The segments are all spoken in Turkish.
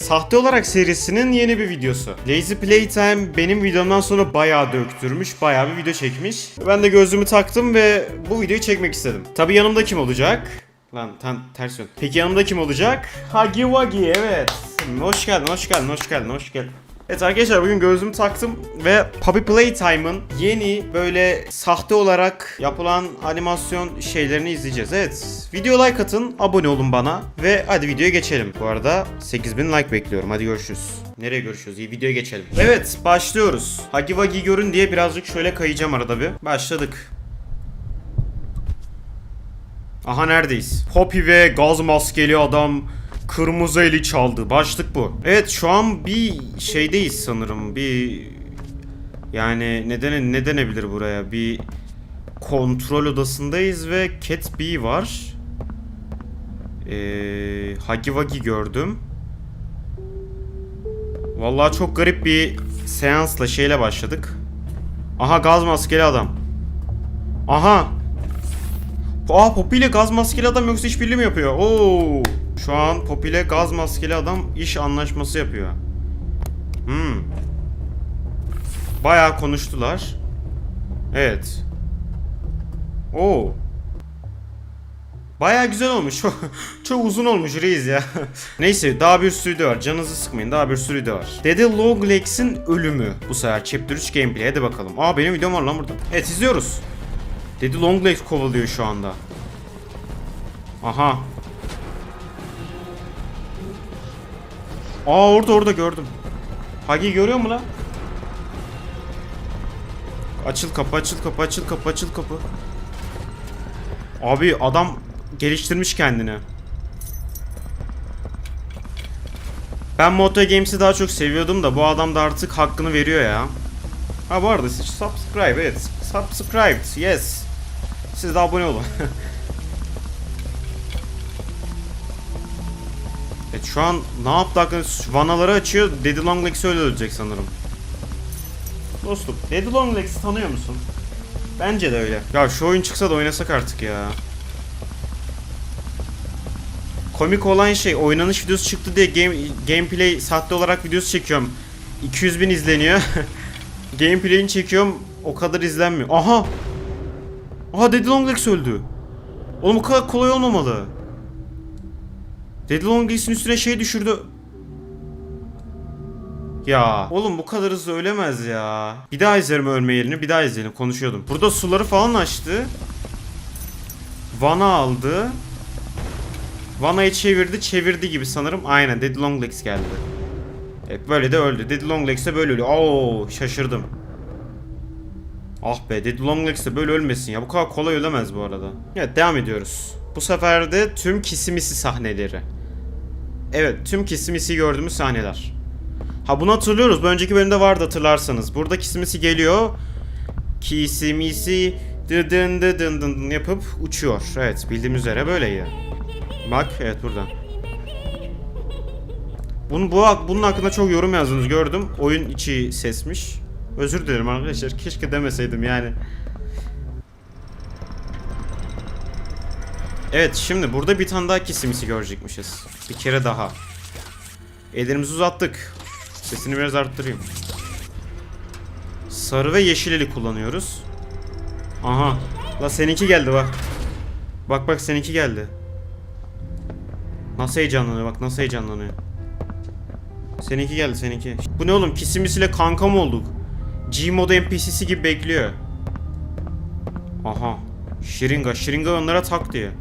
Sahte olarak serisinin yeni bir videosu. Lazy Playtime benim videomdan sonra bayağı döktürmüş, bayağı bir video çekmiş. Ben de gözlüğümü taktım ve bu videoyu çekmek istedim. Tabi yanımda kim olacak? Lan ten, ters yön. Peki yanımda kim olacak? Hagi Wagi evet. Hoş geldin, hoş geldin, hoş geldin, hoş geldin. Evet arkadaşlar bugün gözlüğümü taktım ve Puppy Playtime'ın yeni böyle sahte olarak yapılan animasyon şeylerini izleyeceğiz. Evet video like atın abone olun bana ve hadi videoya geçelim. Bu arada 8000 like bekliyorum hadi görüşürüz. Nereye görüşürüz? İyi videoya geçelim. Evet başlıyoruz. Hagi Wagi görün diye birazcık şöyle kayacağım arada bir. Başladık. Aha neredeyiz? Poppy ve gaz maskeli adam kırmızı eli çaldı. Başlık bu. Evet şu an bir şeydeyiz sanırım. Bir yani neden ne denebilir buraya? Bir kontrol odasındayız ve Cat B var. Ee, Hagi Wagi gördüm. Vallahi çok garip bir seansla şeyle başladık. Aha gaz maskeli adam. Aha Aa Poppy ile gaz maskeli adam yoksa işbirliği mi yapıyor? Oo. Şu an Poppy ile gaz maskeli adam iş anlaşması yapıyor. Hmm. Bayağı konuştular. Evet. Oo. Bayağı güzel olmuş. Çok, çok uzun olmuş reis ya. Neyse daha bir sürü de var. Canınızı sıkmayın. Daha bir sürü de var. Daddy Longlegs'in ölümü. Bu sefer Chapter 3 gameplay. Hadi bakalım. Aa benim videom var lan burada. Evet izliyoruz. Daddy Longlegs kovalıyor şu anda. Aha. Aa orada orada gördüm. Hagi görüyor mu lan? Açıl kapı açıl kapı açıl kapı açıl kapı. Abi adam geliştirmiş kendini. Ben Moto Games'i daha çok seviyordum da bu adam da artık hakkını veriyor ya. Ha bu arada subscribe evet. Subscribed yes. Siz de abone olun. evet şu an ne yaptı hakkında vanaları açıyor. Daddy Longlegs öyle ölecek sanırım. Dostum Daddy Longlegs'i tanıyor musun? Bence de öyle. Ya şu oyun çıksa da oynasak artık ya. Komik olan şey oynanış videosu çıktı diye game, gameplay sahte olarak videosu çekiyorum. 200 bin izleniyor. Gameplay'ini çekiyorum o kadar izlenmiyor. Aha! Aha Daddy Longlegs öldü. Oğlum bu kadar kolay olmamalı. Daddy Longlegs'in üstüne şey düşürdü. Ya oğlum bu kadar hızlı ölemez ya. Bir daha izlerim ölme yerini bir daha izleyelim konuşuyordum. Burada suları falan açtı. Van'a aldı. Vana'yı çevirdi çevirdi gibi sanırım. Aynen Daddy Longlegs geldi. Evet böyle de öldü. Daddy Longlegs de böyle ölüyor. Oo şaşırdım. Ah be Daddy Longlegs de böyle ölmesin ya. Bu kadar kolay ölemez bu arada. Evet devam ediyoruz. Bu sefer de tüm kisimisi sahneleri. Evet tüm kisimisi gördüğümüz sahneler. Ha bunu hatırlıyoruz. Bu önceki bölümde vardı hatırlarsanız. Burada kisimisi geliyor. Kisimisi dıdın dıdın dıdın yapıp uçuyor. Evet bildiğimiz üzere böyleydi. Bak evet burada. Bunu, bu, bunun hakkında çok yorum yazdınız gördüm. Oyun içi sesmiş. Özür dilerim arkadaşlar. Keşke demeseydim yani. Evet şimdi burada bir tane daha kisimisi görecekmişiz. Bir kere daha. Ellerimizi uzattık. Sesini biraz arttırayım. Sarı ve yeşil eli kullanıyoruz. Aha. La seninki geldi bak. Bak bak seninki geldi. Nasıl heyecanlanıyor bak nasıl heyecanlanıyor. Seninki geldi seninki. Bu ne oğlum kisimisiyle kanka mı olduk? Gmod NPC'si gibi bekliyor. Aha. Şiringa. Şiringa onlara tak diyor.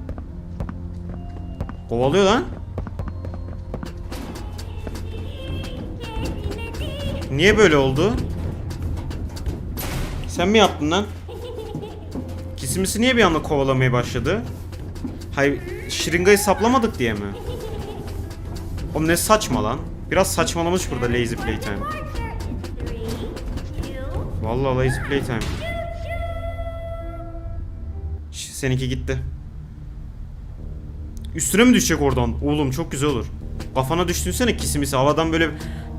Kovalıyor lan. Niye böyle oldu? Sen mi yaptın lan? Kisimisi niye bir anda kovalamaya başladı? Hayır, şırıngayı saplamadık diye mi? Oğlum ne saçma lan. Biraz saçmalamış burada Lazy Playtime. Vallahi Lazy Playtime. Seninki gitti. Üstüne mi düşecek oradan? Oğlum çok güzel olur. Kafana düşünsene kisimisi. Havadan böyle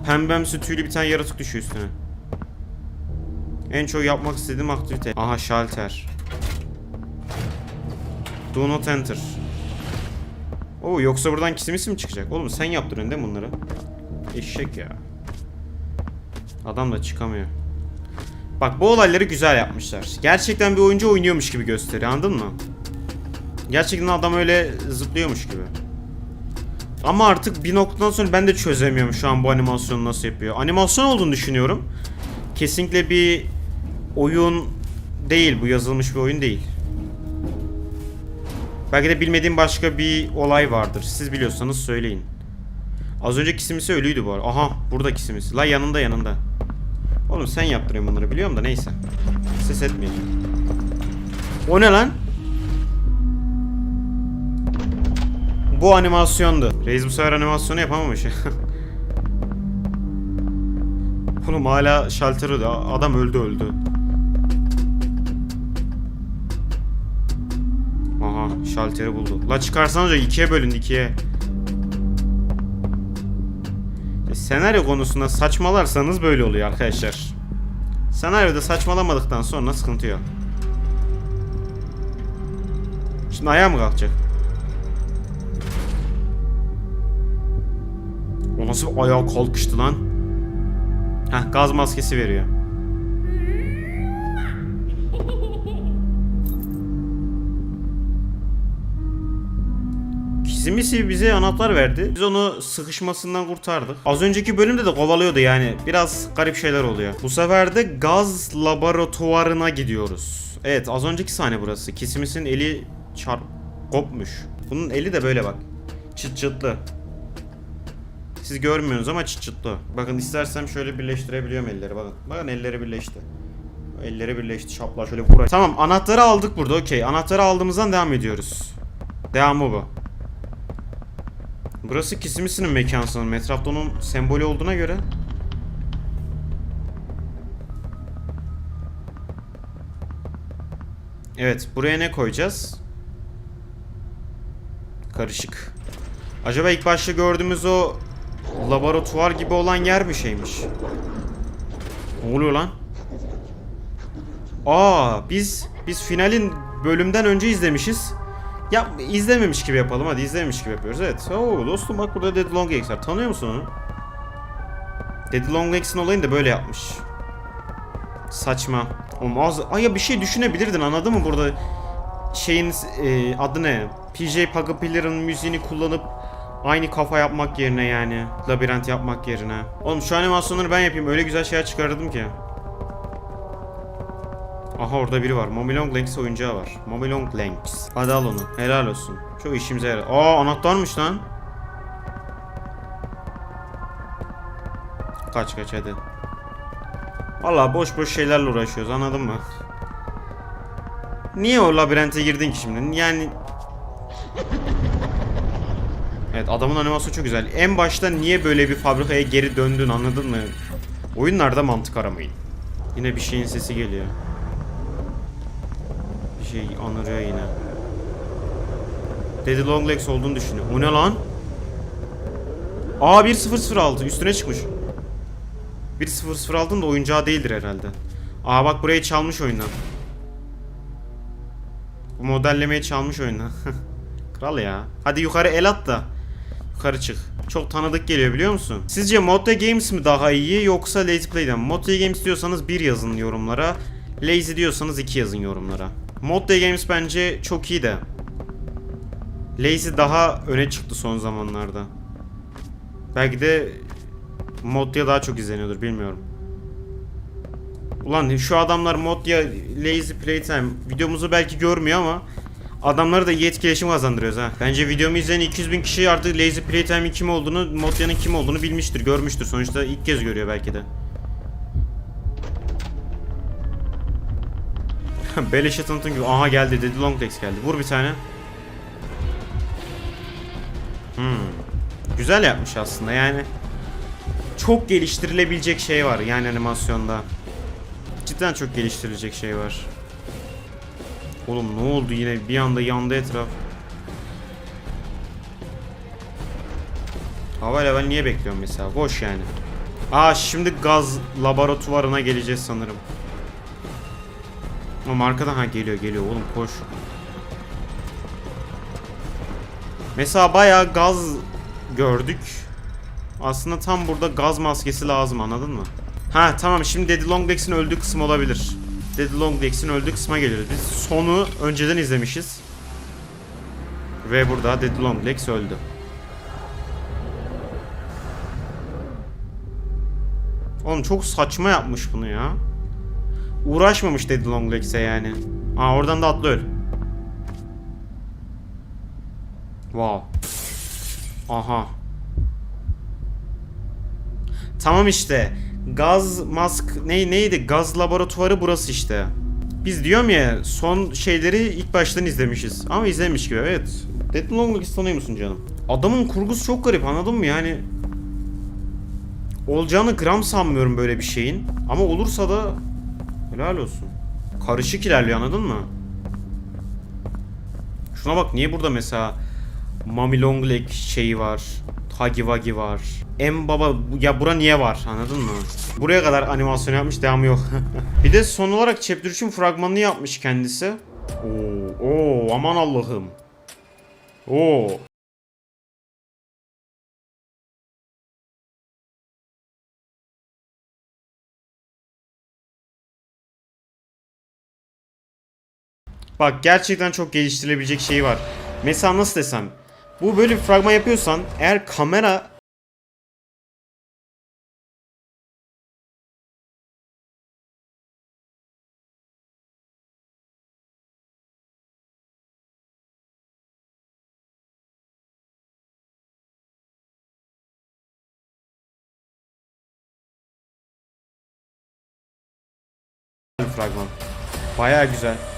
pembemsi tüylü bir tane yaratık düşüyor üstüne. En çok yapmak istediğim aktivite. Aha şalter. Do not enter. Oo yoksa buradan kisimisi mi çıkacak? Oğlum sen yaptırıyorsun değil mi bunları? Eşek ya. Adam da çıkamıyor. Bak bu olayları güzel yapmışlar. Gerçekten bir oyuncu oynuyormuş gibi gösteriyor anladın mı? Gerçekten adam öyle zıplıyormuş gibi. Ama artık bir noktadan sonra ben de çözemiyorum şu an bu animasyonu nasıl yapıyor. Animasyon olduğunu düşünüyorum. Kesinlikle bir oyun değil bu yazılmış bir oyun değil. Belki de bilmediğim başka bir olay vardır. Siz biliyorsanız söyleyin. Az önceki simisi ölüydü bu arada. Aha buradaki simisi. La yanında yanında. Oğlum sen yaptırıyorsun bunları biliyorum da neyse. Ses etmeyeceğim. O ne lan? Bu animasyondu. Reis bu sefer animasyonu yapamamış. Oğlum hala şalteri de adam öldü öldü. Aha şalteri buldu. La çıkarsanız ikiye bölün ikiye. E, Senaryo konusunda saçmalarsanız böyle oluyor arkadaşlar. Senaryoda saçmalamadıktan sonra sıkıntı yok. Şimdi ayağa mı kalkacak? O nasıl bir ayağa kalkıştı lan? Heh gaz maskesi veriyor. Kizimisi bize anahtar verdi. Biz onu sıkışmasından kurtardık. Az önceki bölümde de kovalıyordu yani. Biraz garip şeyler oluyor. Bu sefer de gaz laboratuvarına gidiyoruz. Evet az önceki sahne burası. Kisimis'in eli çarp kopmuş. Bunun eli de böyle bak. Çıt çıtlı. Siz görmüyorsunuz ama çıt çıtlı. Bakın istersem şöyle birleştirebiliyorum elleri bakın. Bakın elleri birleşti. Elleri birleşti şapla şöyle vurayım. Tamam anahtarı aldık burada okey. Anahtarı aldığımızdan devam ediyoruz. Devamı bu. Burası Kisimisinin mekanı sanırım. Etrafta onun sembolü olduğuna göre. Evet buraya ne koyacağız? Karışık. Acaba ilk başta gördüğümüz o laboratuvar gibi olan yer bir şeymiş. Ne oluyor lan? Aa biz biz finalin bölümden önce izlemişiz. Ya izlememiş gibi yapalım hadi izlememiş gibi yapıyoruz evet. Oo dostum bak burada Dead Long Legs var. Tanıyor musun onu? Dead Long Legs'in olayını da böyle yapmış. Saçma. Oğlum az... Ay ya bir şey düşünebilirdin anladın mı burada? Şeyin e, adı ne? PJ Pagapiller'ın müziğini kullanıp aynı kafa yapmak yerine yani. Labirent yapmak yerine. Oğlum şu animasyonları ben yapayım öyle güzel şeyler çıkardım ki. Aha orada biri var. Mommy Long Legs oyuncağı var. Mommy Long Legs. Hadi al onu. Helal olsun. Çok işimize yarar. Aa anahtarmış lan. Kaç kaç hadi. Valla boş boş şeylerle uğraşıyoruz anladın mı? Niye o labirente girdin ki şimdi? Yani... Evet adamın animasyonu çok güzel. En başta niye böyle bir fabrikaya geri döndün anladın mı? Oyunlarda mantık aramayın. Yine bir şeyin sesi geliyor. Şey anırıyor yine. Daddy Long Legs olduğunu düşünüyor. O ne lan? Aa 1006 üstüne çıkmış. 1006'ın da oyuncağı değildir herhalde. Aa bak burayı çalmış oyundan. Bu modellemeyi çalmış oyundan. Kral ya. Hadi yukarı el at da. Yukarı çık. Çok tanıdık geliyor biliyor musun? Sizce Modda Games mi daha iyi yoksa Lazy Play'den? Modda Games diyorsanız 1 yazın yorumlara. Lazy diyorsanız 2 yazın yorumlara. Modda Games bence çok iyi de. Lazy daha öne çıktı son zamanlarda. Belki de Modya daha çok izleniyordur bilmiyorum. Ulan şu adamlar Modya Lazy Playtime videomuzu belki görmüyor ama adamları da iyi etkileşim kazandırıyoruz ha. Bence videomu izleyen 200 bin kişi artık Lazy Playtime'in kim olduğunu, Modya'nın kim olduğunu bilmiştir, görmüştür. Sonuçta ilk kez görüyor belki de. Beleşe tanıtım gibi. Aha geldi dedi Longlegs geldi. Vur bir tane. Hmm. Güzel yapmış aslında yani. Çok geliştirilebilecek şey var yani animasyonda. Cidden çok geliştirilecek şey var. Oğlum ne oldu yine bir anda yandı etraf. Hava level niye bekliyorum mesela? Boş yani. Aa şimdi gaz laboratuvarına geleceğiz sanırım. Ama arkadan ha geliyor geliyor oğlum koş. Mesela bayağı gaz gördük. Aslında tam burada gaz maskesi lazım anladın mı? Ha tamam şimdi Daddy Longlegs'in öldüğü kısım olabilir. Daddy Longlegs'in öldüğü kısma geliyoruz. Biz sonu önceden izlemişiz. Ve burada Daddy Longlegs öldü. Oğlum çok saçma yapmış bunu ya. Uğraşmamış Daddy Longlegs'e yani. Aa oradan da atla öl. Wow. Aha. Tamam işte. Gaz mask ne neydi? Gaz laboratuvarı burası işte. Biz diyorum ya son şeyleri ilk baştan izlemişiz. Ama izlemiş gibi evet. Dead Longlegs tanıyor musun canım? Adamın kurgusu çok garip anladın mı yani? Olacağını gram sanmıyorum böyle bir şeyin. Ama olursa da helal olsun. Karışık ilerliyor anladın mı? Şuna bak niye burada mesela Mami Long Leg şeyi var. Hagi Wagi var. En baba ya bura niye var anladın mı? Buraya kadar animasyon yapmış devamı yok. bir de son olarak Chapter 3'ün fragmanını yapmış kendisi. Oo, oo aman Allah'ım. Oo. Bak gerçekten çok geliştirilebilecek şey var. Mesela nasıl desem. Bu böyle bir fragman yapıyorsan eğer kamera fragman. Baya güzel.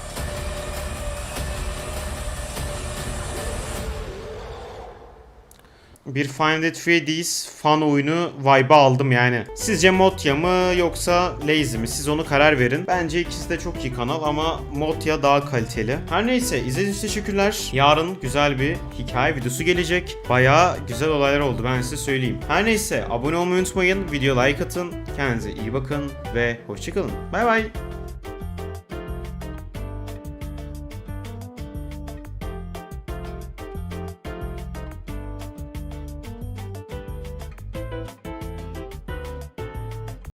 Bir Final Fantasy Freddy's fan oyunu vibe aldım yani. Sizce Motya mı yoksa Lazy mi? Siz onu karar verin. Bence ikisi de çok iyi kanal ama Motya daha kaliteli. Her neyse izlediğiniz için teşekkürler. Yarın güzel bir hikaye videosu gelecek. Baya güzel olaylar oldu ben size söyleyeyim. Her neyse abone olmayı unutmayın. Video like atın. Kendinize iyi bakın ve hoşçakalın. Bay bay.